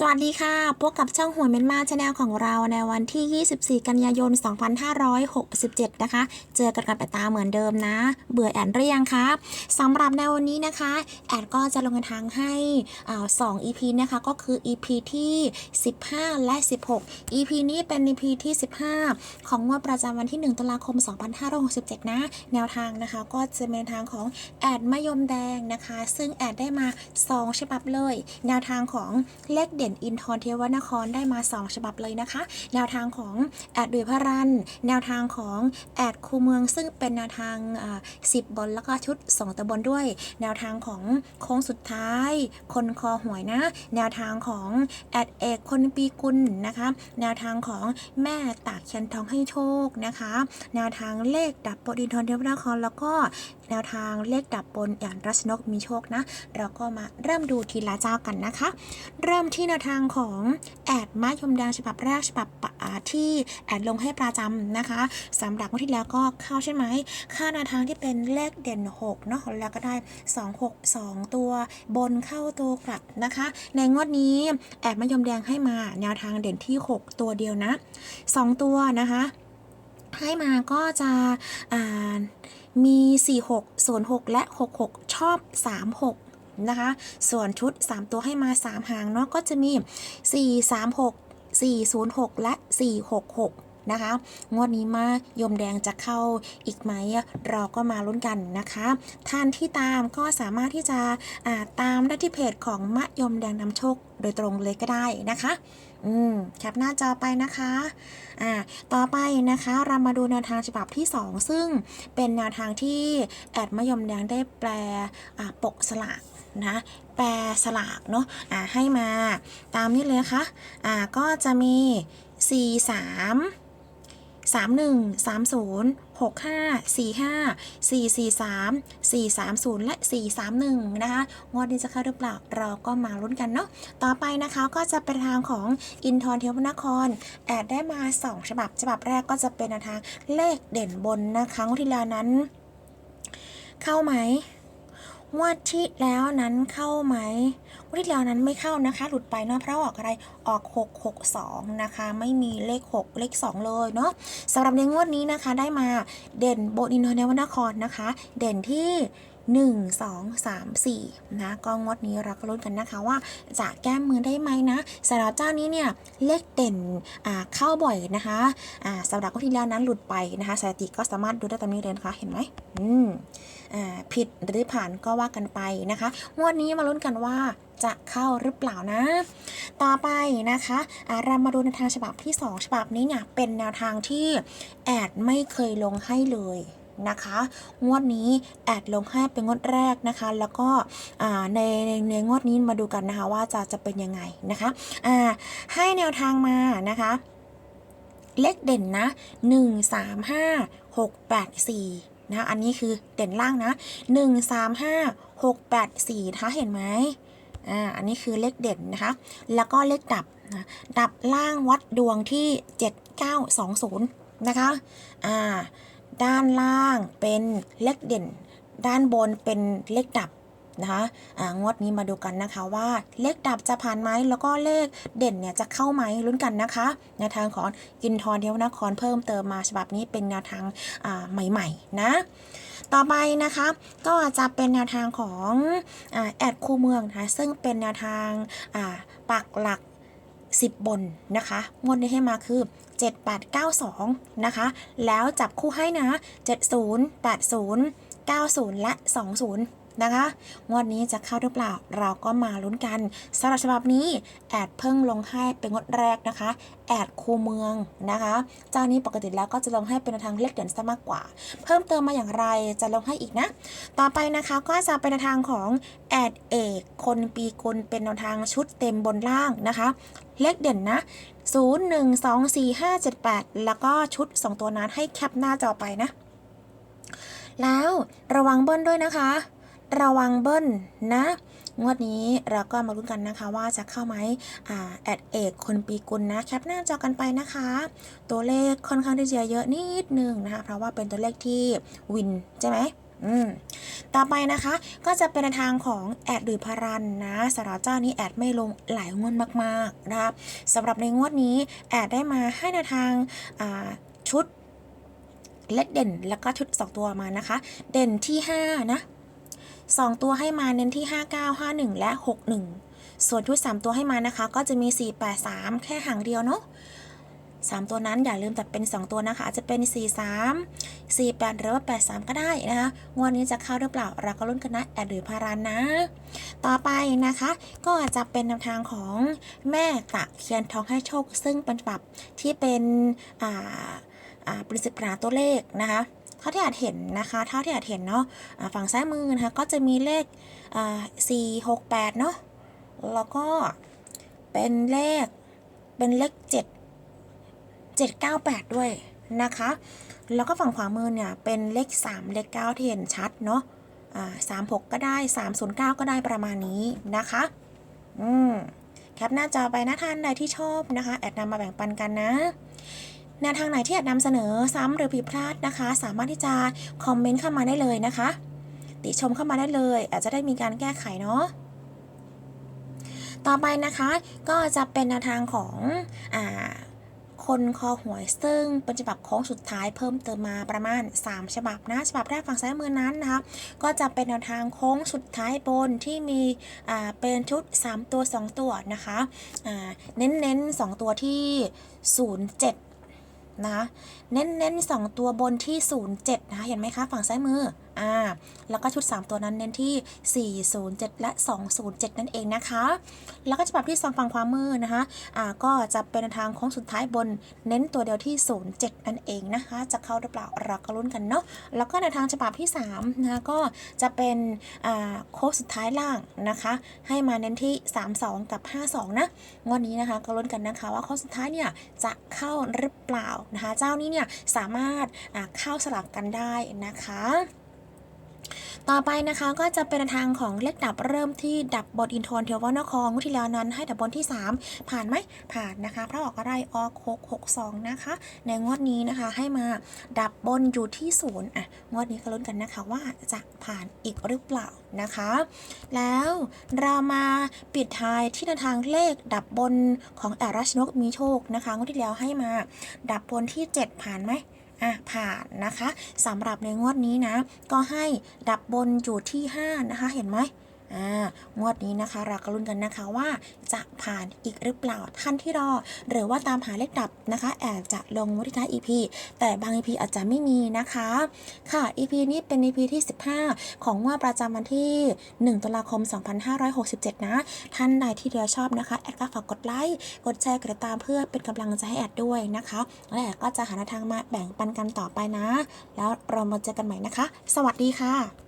สวัสดีค่ะ พบกับช่องหัวเมนมาชาแนลของเราในวันที่ 24 กันยายน 2567 นะคะ เจอกันกับแอดตาเหมือนเดิมนะ เบื่อแอดหรือยังคะสำหรับในวันนี้นะคะ แอดก็จะลงทางให้สอ่า2 EP นะคะ ก็คือ EP ที่ 15 และ 16 EP นี้เป็น EP ที่ 15 ของงวดประจำวันที่ 1 ตุลาคม 2567 นะ แนวทางนะคะ ก็จะเป็นทางของแอดมะยมแดงนะคะ ซึ่งแอดได้มา 2 ฉบับเลย แนวทางของเลขเด่นอินทรเทวนครได้มา 2 ฉบับเลยนะคะ แนวทางของแอดดุยพระรัน แนวทางของแอดคูเมือง ซึ่งเป็นแนวทางอ่า10บนแล้วก็ชุด2ตะบนด้วย แนวทางของโค้งสุดท้าย คนคอหวยนะ แนวทางของแอดเอกคนปีกุลนะคะ แนวทางของแม่ตากเชียนทองให้โชคนะคะ แนวทางเลขดับบนอินทรเทวนครแล้วก็แนวทางเลขดับบนแอนรัชนกมีโชคนะ เราก็มาเริ่มดูทีละเจ้ากันนะคะ เริ่มที่แนวทางของแอดมะยมแดงฉบับแรกฉบับที่แอดลงให้ประจำนะคะสำหรับวันที่แล้วก็เข้าใช่ไหม ค่าแนวทางที่เป็นเลขเด่น6เนาะแล้วก็ได้ 2 6 2 ตัวบนเข้าตัวกลับนะคะ ในงวดนี้แอดมะยมแดงให้มาแนวทางเด่นที่ 6 ตัวเดียวนะ 2 ตัวนะคะ ให้มาก็จะมี 46 06 และ 66 ชอบ 36 นะคะ ส่วนชุด 3 ตัวให้มา 3 หางเนาะก็จะมี 4 3 6 4 0 6 และ 4 6 6นะคะ งวดนี้มายมแดงจะเข้าอีกไหม เราก็มาลุ้นกันนะคะ ท่านที่ตามก็สามารถที่จะาตามได้ที่เพจของมะยมแดงนำโชคโดยตรงเลยก็ได้นะคะ อืมแคปหน้าจอไปนะคะอ่าต่อไปนะคะ เรามาดูแนวทางฉบับที่ 2 ซึ่งเป็นแนวทางที่แอดมยมแดงได้แปลอ่าปกสลากนะแปลสลากเนาะอ่าให้มาตามนี้เลยนะคะอ่าก็จะมี 4 3 3 1 3 0 6 5 4 5 4 4 3 4 3 0 และ 4 3 1 นะคะ งวดนี้จะเข้าหรือเปล่า เราก็มาลุ้นกันเนาะ ต่อไปนะคะก็จะเป็นทางของอินทรเทวนคร แอดได้มา 2 ฉบับ ฉบับแรกก็จะเป็นแนทางเลขเด่นบนนะคะงวดที่แล้วนั้น เข้าไหม งวดที่แล้วนั้นเข้าไหมงวดที่แล้วนั้นไม่เข้านะคะ หลุดไปเนาะเพราะออกอะไรออก 662 นะคะ ไม่มีเลข 6 เลข 2 เลยเนาะสำหรับในงวดนี้นะคะได้มาเด่นโบนินทรเนวนครนะคะ เด่นที่ 1 2 3 4นะก็งวดนี้เราก็ลุ้นกันนะคะว่าจะแก้มือได้ไหมนะสำหรับเจ้านี้เนี่ยเลขเด่นเข้าบ่อยนะคะอ่าสำหรับคนที่แล้วนั้นหลุดไปนะคะสถิติก็สามารถดูได้ตามนี้เลยนะคะเห็นไหมอืมอผิดหรือผ่านก็ว่ากันไปนะคะงวดนี้มาลุ้นกันว่าจะเข้าหรือเปล่านะ ต่อไปนะคะเรามาดูในทางฉบับที่ 2 ฉบับนี้เนี่ยเป็นแนวทางที่แอดไม่เคยลงให้เลย นะคะ งวดนี้แอดลงให้เป็นงวดแรกนะคะ แล้วก็ในในในงวดนี้มาดูกันนะคะว่าจะจะเป็นยังไงนะคะให้แนวทางมานะคะเลขเด่นนะ 1 3 5 6 8 4 นะ อันนี้คือเด่นล่างนะ 1 3 5 6 8 4 นะคะ เห็นไหมอ่า อันนี้คือเลขเด่นนะคะ แล้วก็เลขดับนะดับล่างวัดดวงที่ 7920 นะคะ อ่า ด้านล่างเป็นเลขเด่น ด้านบนเป็นเลขดับนะคะอ่างวดนี้มาดูกันนะคะว่าเลขดับจะผ่านไหมแล้วก็เลขเด่นเนี่ยจะเข้าไหมลุ้นกันนะคะแนวทางของกินทรเทวนครเพิ่มเติมมาฉบับนี้เป็นแนวทางอ่าใหม่ๆนะต่อไปนะคะก็จะเป็นแนวทางของอ่าแอดคูเมืองนะะซึ่งเป็นแนวทางอ่าปักหลัก 10 บนนะคะงวดนี้ให้มาคือ 7892 นะคะ แล้วจับคู่ให้นะ 70 80 90 และ 20นะคะงวดนี้จะเข้าหรือเปล่าเราก็มาลุ้นกันสำหรับฉบับนี้แอดเพิ่งลงให้เป็นงวดแรกนะคะ แอดคูเมืองนะคะเจ้านี้ปกติแล้วก็จะลงให้เป็นทางเลขเด่นซะมากกว่า เพิ่มเติมมาอย่างไรจะลงให้อีกนะ ต่อไปนะคะก็จะเป็นทางของแอดเอกคนปีกุลเป็นแนวทางชุดเต็มบนล่างนะคะ เลขเด่นนะ 0 1 2 4 5 7 8 แล้วก็ชุด 2 ตัวนั้นให้แคปหน้าจอไปนะ แล้วระวังเบิ้ลด้วยนะคะ ระวังเบิ้ลนะงวดนี้เราก็มาลุ้นกันนะคะว่าจะเข้าไหมอ่าแอดเอกคนปีกุลนะแคปหน้าจอกันไปนะคะ ตัวเลขค่อนข้างที่จะเยอะนิดนึงนะคะ เพราะว่าเป็นตัวเลขที่วินใช่ไหมอืม ต่อไปนะคะ ก็จะเป็นทางของแอดหรือพารันนะสำหรับเจ้านี้แอดไม่ลงหลายงวดมากๆนะครับสำหรับในงวดนี้แอดได้มาให้ในทางาชุดเล็กเด่นแล้วก็ชุด 2 ตัวมานะคะ เด่นที่ 5 นะ 2 ตัวให้มาเน้นที่ 59 51 และ 61 ส่วนชุด 3 ตัวให้มานะคะ ก็จะมี 483 แค่หางเดียวเนาะ 3 ตัวนั้นอย่าลืมตัดเป็น 2 ตัวนะคะ อาจจะเป็น 43 48 หรือว่า 83 ก็ได้นะคะ งวดนี้จะเข้าหรือเปล่า เราก็ลุ้นกันนะแอดหรือพารานะ ต่อไปนะคะ ก็จะเป็นแนวทางของแม่ตะเคียนทองให้โชค ซึ่งเป็นปรับที่เป็นอ่าอ่าปริศนาตัวเลขนะคะเท่าที่อาจเห็นนะคะเท่าที่อาจเห็นเนาะฝั่งซ้ายมือนะคะก็จะมีเลขอ่า4 6 8เนาะ แล้วก็เป็นเลข เป็นเลข7 798 ด้วยนะคะ แล้วก็ฝั่งขวามือเนี่ยเป็นเลข 3 เลข 9 ที่เห็นชัดเนาะอ่า36ก็ได้ 309 ก็ได้ประมาณนี้นะคะ อืมแคปหน้าจอไปนะท่านใดที่ชอบนะคะ แอดนำมาแบ่งปันกันนะแนวทางไหนที่แอดนำเสนอซ้ำหรือผิดพลาดนะคะ สามารถที่จะคอมเมนต์เข้ามาได้เลยนะคะ ติชมเข้ามาได้เลย อาจจะได้มีการแก้ไขเนาะต่อไปนะคะก็จะเป็นแนวทางของอ่า คนคอหวยซึ่งเป็นฉบับโค้งสุดท้ายเพิ่มเติมมาประมาณ 3 ฉบับนะฉบับแรกฝั่งซ้ายมือนั้นนะคะก็จะเป็นแนวทางโค้งสุดท้ายบนที่มีเป็นชุด 3 ตัว 2 ตัวนะคะเน้นเน้น2ตัวที่ 07นะเน้นเน้นๆ2ตัวบนที่ 07นะคะเห็นไหมคะฝั่งซ้ายมือ อ่าแล้วก็ชุด 3 ตัวนั้นเน้นที่ 407 และ 207 นั่นเองนะคะ แล้วก็ฉบับที่สองฝั่งขวามมือนะคะอ่าก็จะเป็นทางโค้งสุดท้ายบนเน้นตัวเดียวที่ 07 นั่นเองนะคะ จะเข้าหรือเปล่าเราก็ลุ้นกันเนาะแล้วก็ในทางฉบับที่3นะคะก็จะเป็นอ่าโค้งสุดท้ายล่างนะคะ ให้มาเน้นที่ 32 กับ 52 นะงวดนี้นะคะก็ลุ้นกันนะคะว่าโค้งสุดท้ายเนี่ยจะเข้าหรือเปล่านะคะ เจ้านี้เนี่ยสามารถเข้าสลับกันได้นะคะ ต่อไปนะคะก็จะเป็นทางของเลขดับเริ่มที่ดับบนอินทรเทววนครงวดที่แล้วนั้นให้ดับบนที่ 3 ผ่านไหมผ่านนะคะเพราะออกอะไรออก6 6 2นะคะ ในงวดนี้นะคะให้มาดับบนอยู่ที่ศูนย์อะงวดนี้ก็ลุ้นกันนะคะว่าจะผ่านอีกหรือเปล่านะคะ แล้วเรามาปิดท้ายที่แนวทางเลขดับบนของแอรัชนกมีโชคนะคะงวดที่แล้วให้มาดับบนที่ 7 ผ่านไหม อะผ่านนะคะสำหรับในงวดนี้นะ ก็ให้ดับบนอยู่ที่ 5 นะคะ เห็นไหม อ่างวดนี้นะคะ เราก็ลุ้นกันนะคะว่าจะผ่านอีกหรือเปล่าท่านที่รอ หรือว่าตามหาเลขดับนะคะแอบจะลงวิท้าย EP แต่บาง EP อาจจะไม่มีนะคะ ค่ะ EP นี้เป็น EP ที่ 15 ของงวดประจำวันที่ 1 ตุลาคม 2567 นะ ท่านใดที่เดียวชอบนะคะ แอดก็ฝากกดไลค์ กดแชร์กดติดตามเพื่อเป็นกำลังใจให้แอดด้วยนะคะ และแอดก็จะหาทางมาแบ่งปันกันต่อไปนะ แล้วเรามาเจอกันใหม่นะคะ สวัสดีค่ะ